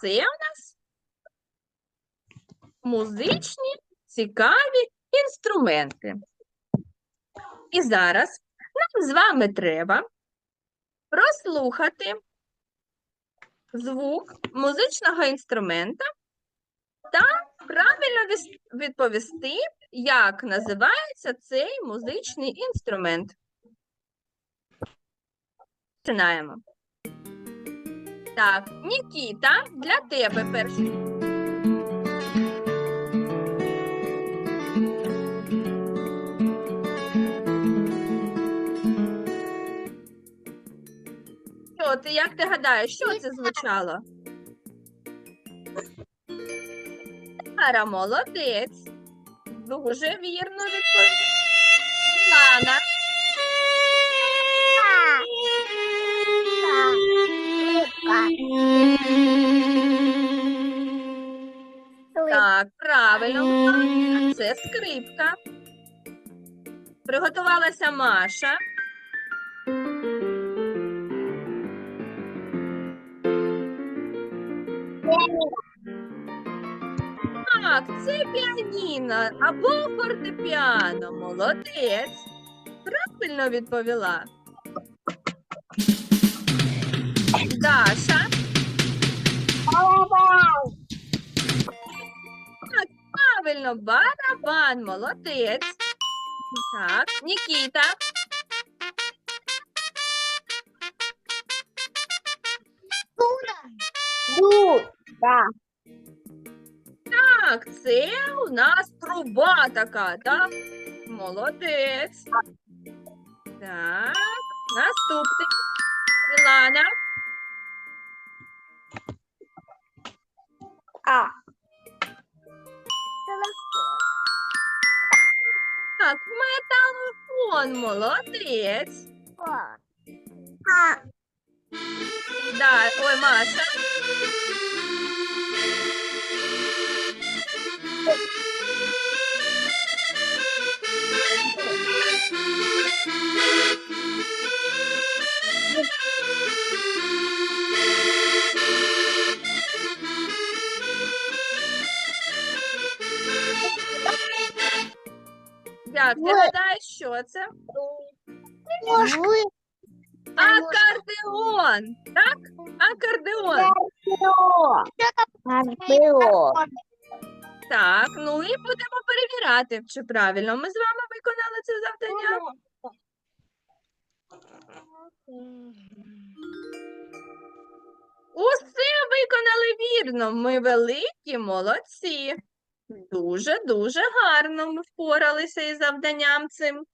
Це у нас музичні цікаві інструменти. І зараз нам з вами треба прослухати звук музичного інструмента та правильно відповісти, як називається цей музичний інструмент. Починаємо. Так, Нікіта, для тебе перший. Що ти, як ти гадаєш, що це звучало? Сара, молодець. Дуже вірно відповідь. Так, правильно. Це скрипка. Приготувалася Маша. Так, це піаніно або фортепіано. Молодець. Правильно відповіла. Правильно, барабан, молодець. Так, Нікіта. Так, це у нас труба така, так? Молодець. Так, наступний. Мілана. Металофон, молодець. Да, ой, Маша. Як ти Ой. гадаєш, що це? Акордеон. Так? Акордеон. Так, ну і будемо перевіряти, чи правильно ми з вами виконали це завдання. Усе виконали вірно. Ми великі молодці. Дуже-дуже гарно ми впоралися із завданням цим.